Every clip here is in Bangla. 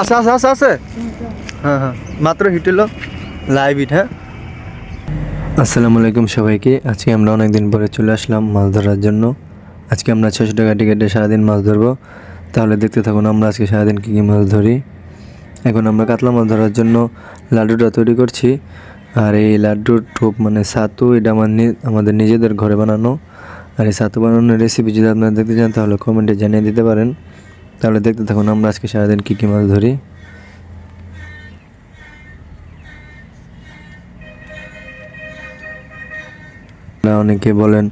আছে আছে আছে আছে হ্যাঁ হ্যাঁ। মাত্র হিট লাইভ হিট হ্যাঁ। আসসালামু আলাইকুম সবাইকে। আজকে আমরা অনেক দিন পরে চলে আসলাম মাছ ধরার জন্য। আজকে আমরা ছশো টাকা টিকেটে সারাদিন মাছ ধরবো। তাহলে দেখতে থাকুন, আমরা আজকে সারাদিন কী কী মাছ ধরি। এখন আমরা কাতলা মাছ ধরার জন্য লাড্ডুটা তৈরি করছি। আর এই লাড্ডুর টোপ মানে সাতু এটা আমার আমাদের নিজেদের ঘরে বানানো। আর এই সাতু বানানোর রেসিপি যদি আপনারা দেখতে চান, তাহলে কমেন্টে জানিয়ে দিতে পারেন। তাহলে দেখতে থাকুন, আমরা আজকে সারাদিন কী কী মাছ ধরি। অনেকে বলেন,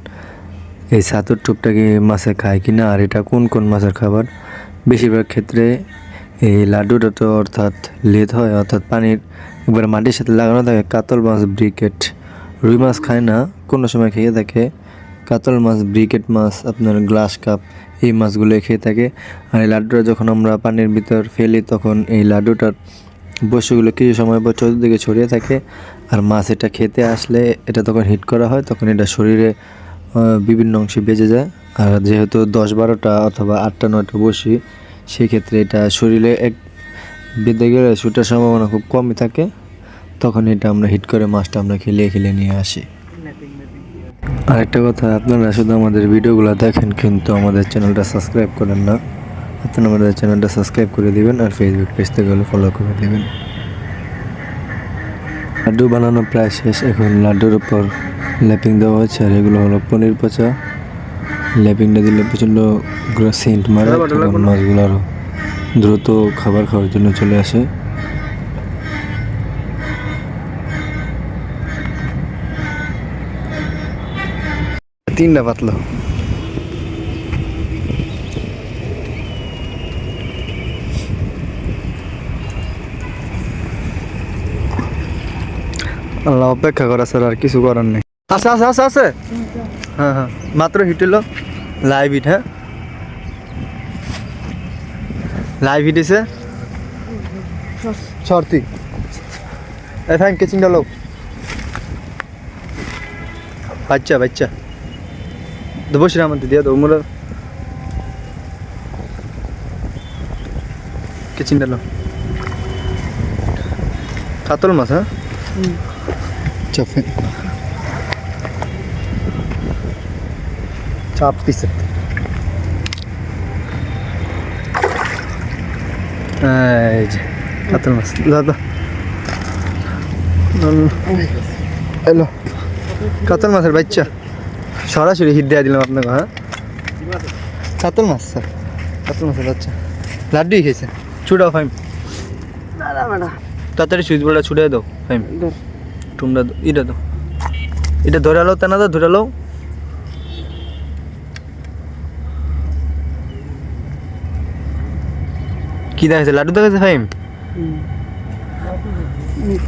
এই ছাতুর টুপটা কি মাছে খায় কি না আর এটা কোন কোন মাছের খাবার? বেশিরভাগ ক্ষেত্রে এই লাড্ডুটা তো অর্থাৎ লেদ হয়, অর্থাৎ পানির একবার মাটির সাথে লাগানো থাকে, কাতল মাছ ব্রিকেট। রুই মাছ খায় না, কোনো সময় খেয়ে থাকে কাতল মাছ, ব্রিকেট মাছ, আপনার গ্লাস কাপ এই মাছগুলো খেয়ে থাকে। আর এই লাড্ডুটা যখন আমরা পানির ভিতর ফেলি, তখন এই লাড্ডুটার বস্তুগুলো কিছু সময় পর চতুর্দিকে ছড়িয়ে থাকে। আর মাছ এটা খেতে আসলে এটা তখন হিট করা হয়, তখন এটা শরীরে বিভিন্ন অংশে বেজে যায়। আর যেহেতু দশ বারোটা অথবা আটটা নয়টা বসি, সেক্ষেত্রে এটা শরীরে এক, বেঁধে গেলে শুটার সম্ভাবনা খুব কমই থাকে। তখন এটা আমরা হিট করে মাছটা আমরা খেলিয়ে খেলিয়ে নিয়ে আসি। আরেকটা কথা, আপনারা শুধু আমাদের ভিডিওগুলো দেখেন, কিন্তু আমাদের চ্যানেলটা সাবস্ক্রাইব করেন না। আপনারা আমাদের চ্যানেলটা সাবস্ক্রাইব করে দিবেন আর ফেসবুক পেজ থেকে ফলো করে দিবেন। লাড্ডু বানানো প্রায় শেষ। এখন লাড্ডুর উপর ল্যাপিং দেওয়া হচ্ছে আর এগুলো হলো পনির পচা। ল্যাপিংটা দিলে প্রচণ্ড সেন্ট মারে মাছগুলো আরও দ্রুত খাবার খাওয়ার জন্য চলে আসে। তিনটা পাতলো আল্লাহ অপেক্ষা করা স্যার আর কিছু করার নেই আছে আছে আছে আছে হ্যাঁ হ্যাঁ মাত্র হিট হলো লাইভ হিট হ্যাঁ লাইভ হিট এসে সর্তি এই ফ্যান কেচিং ডালো বাচ্চা বাচ্চা দেবো শ্রীরামন্তি দিয়ে দেবো মোরা কেচিং ডালো কাতল মাছ হ্যাঁ চাপে চাপ যে কাতল মাছ দাদা এলো কাতল মাছের বাচ্চা সরাসরি হিট দেওয়া দিলাম আপনাকে হ্যাঁ? কাতল মাছ স্যার। কাতল মাছের আচ্ছা লাড্ডুই খেয়েছে ছুটাও ফাইম তাড়াতাড়ি সুইচ বোর্ডটা ছুটে দাও ফাইম তোমরা দ- এটা দাও এটা ধরে আলো তা না দাও ধরে আলো। কি দেখাচ্ছে লাড্ডু দেখাচ্ছে ফাইম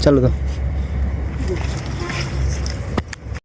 চলো দাও।